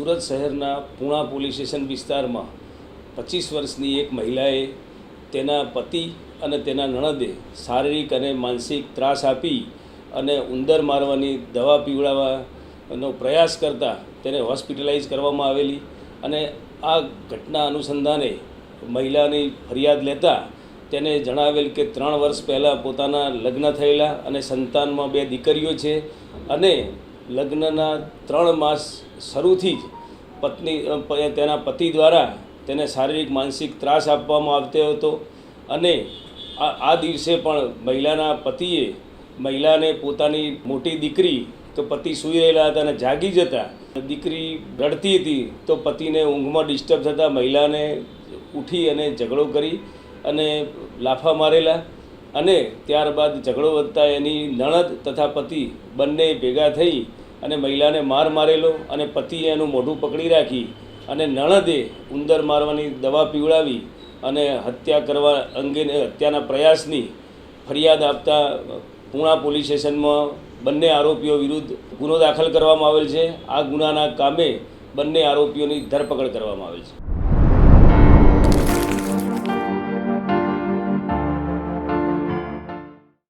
સુરત શહેરના Puna police station વિસ્તારમાં પચીસ વર્ષની એક મહિલાએ તેના પતિ અને તેના નણદે શારીરિક અને માનસિક ત્રાસ આપી અને ઉંદર મારવાની દવા પીવડાવવાનો પ્રયાસ કરતાં તેને હોસ્પિટલાઇઝ કરવામાં આવેલી અને આ ઘટના અનુસંધાને મહિલાની ફરિયાદ લેતા તેને જણાવેલ કે ત્રણ વર્ષ પહેલાં પોતાના લગ્ન થયેલા અને સંતાનમાં બે દીકરીઓ છે અને લગ્નના ત્રણ માસ શરૂથી જ પત્ની તેના પતિ દ્વારા તેને શારીરિક, માનસિક ત્રાસ આપવામાં આવતો હતો અને આ દિવસે પણ મહિલાના પતિએ મહિલાને પોતાની મોટી દીકરી તો પતિ સૂઈ રહેલા હતા અને જાગી જતા દીકરી રડતી હતી તો પતિને ઊંઘમાં ડિસ્ટર્બ થતાં મહિલાને ઉઠી અને ઝઘડો કરી અને લાફા મારેલા અને ત્યારબાદ ઝઘડો વધતા એની નણદ તથા પતિ બંને ભેગા થઈ અને મહિલાને માર મારેલો અને પતિએ એનું મોઢું પકડી રાખી અને નણદે ઉંદર મારવાની દવા પીવડાવી અને હત્યા કરવા અંગેને હત્યાના પ્રયાસની ફરિયાદ આપતા પૂણા પોલીસ સ્ટેશનમાં બંને આરોપીઓ વિરુદ્ધ ગુનો દાખલ કરવામાં આવેલ છે. આ ગુનાના કામે બંને આરોપીઓની ધરપકડ કરવામાં આવેલ છે.